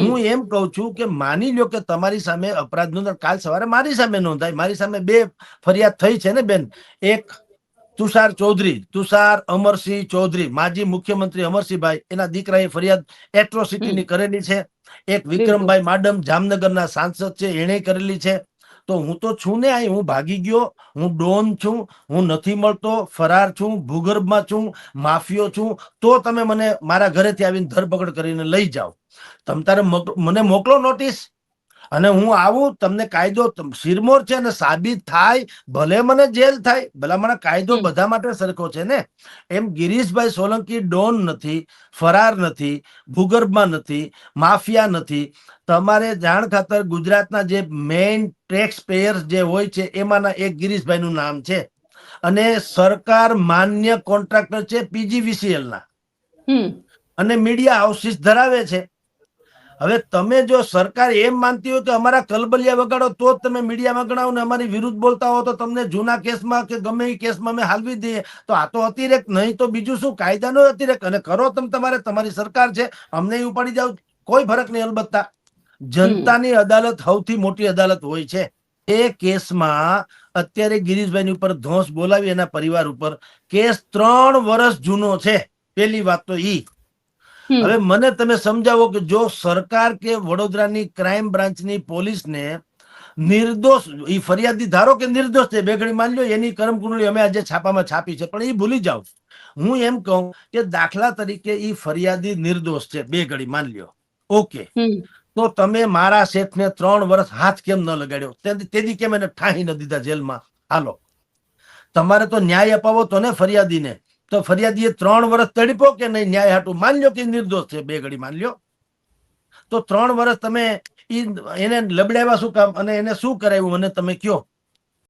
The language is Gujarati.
હું એમ કઉ છું કે માની લ્યો કે તમારી સામે અપરાધ નોંધાય કાલ સવારે મારી સામે નોંધાય. મારી સામે બે ફરિયાદ થઈ છે ને બેન. એક તુષાર ચૌધરી તુષાર અમરસિંહ ચૌધરી માજી મુખ્યમંત્રી અમરસિંહભાઈ. એના દીકરાએ ફરિયાદ એટ્રોસિટીની કરેલી છે. એક વિક્રમભાઈ માડમ જામનગરના સાંસદ છે. એણે કરેલી છે. તો હું તો છું ને અહીં હું ભાગી ગયો, હું ડોન છું, હું નથી મળતો, ફરાર છું, ભૂગર્ભમાં છું, માફિયો છું, તો તમે મને મારા ઘરેથી આવીને ધરપકડ કરીને લઈ જાઓ. તમ તારે મને મોકલો નોટિસ. અને હું આવું તમને કાયદો સિરમોર છે અને સાબિત થાય ભલે મને જેલ થાય. ભલે મને કાયદો બધા માટે સરખો છે ને? એમ ગિરીશભાઈ સોલંકી ડોન નથી ફરાર નથી ભૂગર્ભમાં નથી માફિયા નથી. તમારે જાણ ખાતર ગુજરાતના જે મેઇન ટેક્સ પેયર્સ જે હોય છે એમાંના એક ગિરીશભાઈનું નામ છે. અને સરકાર માન્ય કોન્ટ્રાક્ટર છે પીજીવીસીએલ ના અને મીડિયા હાઉસીસ ધરાવે છે. હવે તમે જો સરકાર એમ માનતી હોય કે અમારા કલબલિયા વગાડો તો જ તમે મીડિયામાં ગણાવો ને અમારી વિરુદ્ધ બોલતા હો તો તમને જૂના કેસમાં કે ગમે એ કેસમાં અમે હાલવી દઈએ. તો આ તો અતિરેક નહીં તો બીજું શું? કાયદાનો અતિરેક. અને કરો તમે તમારે તમારી સરકાર છે. અમને ઉપાડી જાવ કોઈ ફરક નહીં અલબત્તા. જનતાની અદાલત સૌથી મોટી અદાલત હોય છે. એ કેસમાં અત્યારે ગિરીશભાઈની ઉપર ધોંસ બોલાવી એના પરિવાર ઉપર. કેસ ત્રણ વર્ષ જૂનો છે. પેલી વાત તો ઈ. હવે મને તમે સમજાવો કે જો સરકાર કે વડોદરાની ક્રાઇમ બ્રાન્ચની પોલીસને નિર્દોષ એ ફરિયાદી ધારો કે નિર્દોષ છે બેગડી માની લો એની કરમકુંડળી અમે આજે છાપામાં છાપી છે પણ એ ભૂલી જાઓ. હું એમ કહું કે દાખલા તરીકે એ ફરિયાદી નિર્દોષ છે બે ઘડી માની લ્યો. ઓકે. તો તમે મારા શેઠને ત્રણ વર્ષ હાથ કેમ ન લગાડ્યો? તેથી તેથી કેમ એને ઠાહી ન દીધા જેલમાં? હાલો. તમારે તો ન્યાય અપાવો તો ને ફરિયાદીને. તો ફરિયાદીએ ત્રણ વર્ષ તડપો કે નહીં? ન્યાય હાટું માન લ્યો કે નિર્દોષ છે? બે ઘડી માન લ્યો તો ત્રણ વર્ષ તમે એને લબડાવ્યા શું કામ? અને એને શું કરાવ્યું? મને તમે કયો.